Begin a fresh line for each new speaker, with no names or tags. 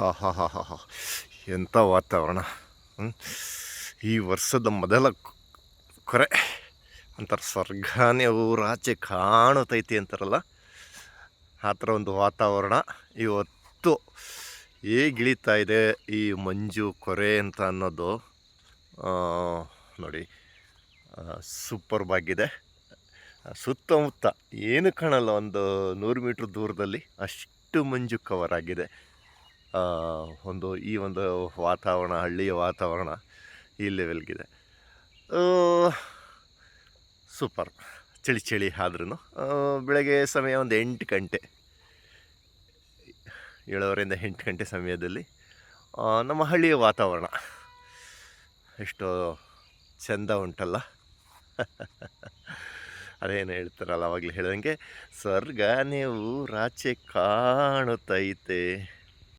ಹಾ ಹಾ ಹಾ ಹಾ ಎಂಥ ವಾತಾವರಣ? ಈ ವರ್ಷದ ಮೊದಲ ಕೊರೆ ಅಂತಾರೆ ಸ್ವರ್ಗನೇ ಊರಾಚೆ ಕಾಣುತ್ತೈತಿ ಅಂತಾರಲ್ಲ? ಆ ಥರ ಒಂದು ವಾತಾವರಣ ಇವತ್ತು ಹೇಗಿಳಿತಾ ಇದೆ ಈ ಮಂಜು ಕೊರೆ ಅಂತ ಅನ್ನೋದು ನೋಡಿ ಸೂಪರ್ಬ್ ಆಗಿದೆ. ಸುತ್ತಮುತ್ತ ಏನು ಕಾಣಲ್ಲ, ಒಂದು ನೂರು ಮೀಟ್ರ್ ದೂರದಲ್ಲಿ ಅಷ್ಟು ಮಂಜು ಕವರ್ ಆಗಿದೆ. ಒಂದು ಈ ಒಂದು ವಾತಾವರಣ, ಹಳ್ಳಿಯ ವಾತಾವರಣ ಈ ಲೆವೆಲ್ಗಿದೆ ಸೂಪರ್ ಚಳಿ ಚಳಿ ಆದ್ರೂ ಬೆಳಗ್ಗೆ ಸಮಯ ಒಂದು ಎಂಟು ಗಂಟೆ. ಏಳುವರೆಯಿಂದ ಎಂಟು ಗಂಟೆ ಸಮಯದಲ್ಲಿ ನಮ್ಮ ಹಳ್ಳಿಯ ವಾತಾವರಣ. ಎಷ್ಟು ಚೆಂದ ಉಂಟಲ್ಲ. ಅದೇನು ಹೇಳ್ತಾರಲ್ಲ ಅವಾಗಲೇ ಹೇಳ್ದಂಗೆ ನೀವು ರಾಚೆ ಕಾಣುತ್ತೈತೆ.